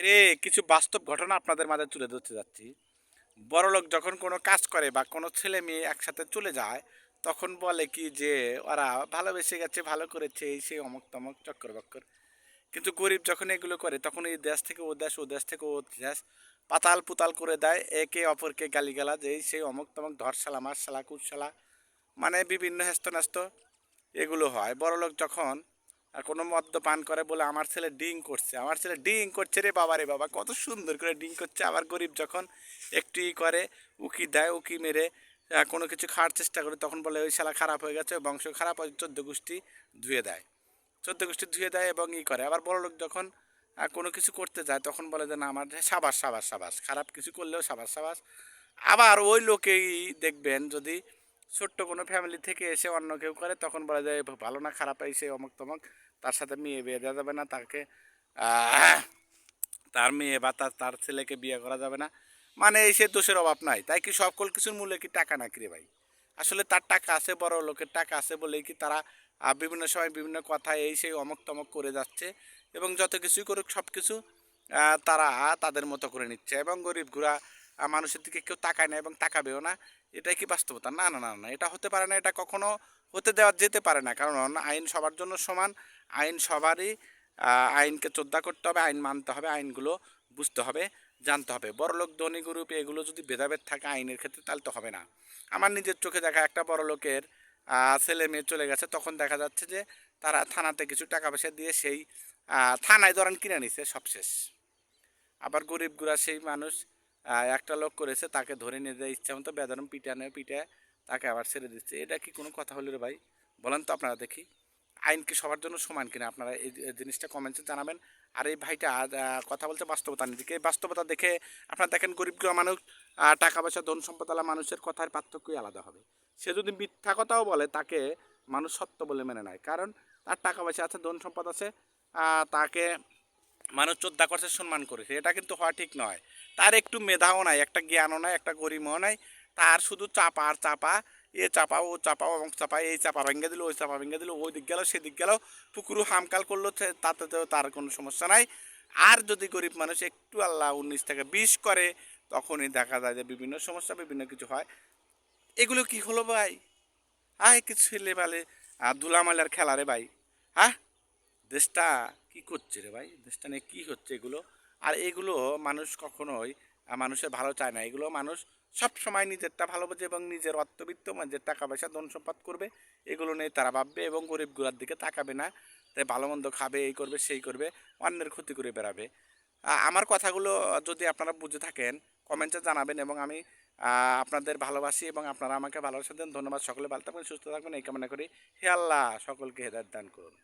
রে কিছু বাস্তব ঘটনা আপনাদের মাঝে তুলে ধরতে যাচ্ছি। বড়লোক যখন কোনো কাজ করে বা কোনো ছেলে মেয়ে একসাথে চলে যায়, তখন বলে কি যে, ওরা ভালোবেসে গেছে, ভালো করেছে, এই সেই অমক তমক, চক্কর বক্কর। কিন্তু গরিব যখন এগুলো করে, তখন এই দেশ থেকে ও দেশ ও দেশ থেকে ও দেশ পাতাল পুতাল করে দেয়, একে অপরকে গালিগালা যে এই সেই অমক তমক ধরশালা মারশালা, কুটশালা মানে বিভিন্ন হেস্ত ন্যস্ত এগুলো হয়। বড়লোক যখন আর কোনো মদ্যপান করে বলে আমার ছেলে ডিং করছে। আমার ছেলে ডিং করছে রে বাবা রে বাবা, কত সুন্দর করে ডিং করছে। আবার গরিব যখন একটু করে, উকি দেয়, উকি মেরে কোনো কিছু খাওয়ার চেষ্টা করে, তখন বলে ওই শালা খারাপ হয়ে গেছে বংশ খারাপ, ওই চোদ্দ গোষ্ঠী ধুয়ে দেয়। চোদ্দ গোষ্ঠী ধুয়ে দেয় এবং ই করে। আবার বড় লোক যখন কোনো কিছু করতে যায়, তখন বলে যে না, আমার সাবাস সাবাস সাবাস, খারাপ কিছু করলেও সাবাস সাবাস। আবার ওই লোকেই দেখবেন যদি ছোট্ট কোনো ফ্যামিলি থেকে এসে অন্য কেউ করে, তখন বলা যায় ভালো না, খারাপ এসে অমুক তমক। তার সাথে মেয়ে বিয়ে দেওয়া যাবে না, তাকে তার মেয়ে বা তার তার ছেলেকে বিয়ে করা যাবে না। মানে এই সে দোষের অভাব নাই। তাই কি সকল কিছুর মূল্যে কি টাকা নাকি রে ভাই? আসলে তার টাকা আছে, বড় লোকের টাকা আছে বলেই কি তারা বিভিন্ন সময় বিভিন্ন কথা এই সেই অমক তমক করে যাচ্ছে এবং যত কিছুই করুক সব কিছু তারা তাদের মতো করে নিচ্ছে এবং গরিব ঘুরা মানুষের দিকে কেউ তাকায় না এবং তাকাবেও না, এটাই কি বাস্তবতা? না না না না এটা হতে পারে না, এটা কখনো হতে দেওয়া যেতে পারে না। কারণ আইন সবার জন্য সমান, আইন সবারই আইনকে শ্রদ্ধা করতে হবে, আইন মানতে হবে, আইনগুলো বুঝতে হবে, জানতে হবে। বড়লোক, ধনী গ্রুপ এগুলো যদি ভেদাভেদ থাকে আইনের ক্ষেত্রে, তাহলে তো হবে না। আমার নিজের চোখে দেখা একটা বড় লোকের ছেলে মেয়ে চলে গেছে, তখন দেখা যাচ্ছে যে তারা থানাতে কিছু টাকা পয়সা দিয়ে সেই থানায় ধরেন কিনে নিছে, সবশেষ। আবার গরিব গুড়া সেই মানুষ একটা লোক করেছে, তাকে ধরে নিয়ে যায় ইচ্ছা মতো বেদরম পিটানে পিটে তাকে আবার ছেড়ে দিচ্ছে। এটা কি কোনো কথা হলো রে ভাই? বলেন তো আপনারা দেখি। আইন কি সবার জন্য সমান কিনা? আপনারা এই জিনিসটা কমেন্টে জানাবেন। আর এই ভাইটা কথা বলতে বাস্তবতা নিজেকে এই বাস্তবতা দেখে আপনারা দেখেন, গরিব মানুষ টাকা পয়সা, ধন সম্পদওয়ালা মানুষের কথার পার্থক্যই আলাদা হবে। সে যদি মিথ্যা কথাও বলে, তাকে মানুষ সত্য বলে মেনে নেয়। কারণ তার টাকা পয়সা আছে, ধন সম্পদ আছে তাকে মানুষ শ্রদ্ধা করছে, সম্মান করেছে। এটা কিন্তু হওয়া ঠিক নয়। তার একটু মেধাও নাই, একটা জ্ঞানও নাই, একটা গরিমও নাই। তার শুধু চাপা আর চাপা, এ চাপা, ও চাপা অমুক চাপা এই চাপা ভেঙে দিল, ওই চাপা ভেঙে দিল, ওই দিক গেল, সেদিক গেল। পুকুরু হামকাল করল তাতে তো তার কোনো সমস্যা নাই। আর যদি গরিব মানুষ একটু আল্লাহ উনিশ থেকে বিশ করে, তখনই দেখা যায় যে বিভিন্ন সমস্যা, বিভিন্ন কিছু হয়। এগুলো কি হলো ভাই? আয়, কিছু ছেলে বালে ধুলামালার খেলা রে ভাই। হ্যাঁ দেশটা কি করছে রে ভাই? দেশটা নিয়ে কী হচ্ছে এগুলো? আর এগুলো মানুষ কখনোই মানুষের ভালো চায় না। এগুলো মানুষ সব সময় নিজেরটা ভালো বোঝে এবং নিজের অর্থবিত্ত, নিজের টাকা পয়সা, ধন সম্পদ করবে। এগুলো নিয়ে তারা ভাববে এবং গরিবগুলার দিকে তাকাবে না। তাই ভালো মন্দ খাবে, এই করবে, সেই করবে, অন্যের ক্ষতি করে বেড়াবে। আমার কথাগুলো যদি আপনারা বুঝে থাকেন কমেন্টে জানাবেন এবং আমি আপনাদের ভালোবাসি এবং আপনারা আমাকে ভালোবাসা দেন। ধন্যবাদ। সকলে ভালো থাকবেন, সুস্থ থাকবেন। এই কামনা করি। হে আল্লাহ, সকলকে হেদায়ত দান করুন।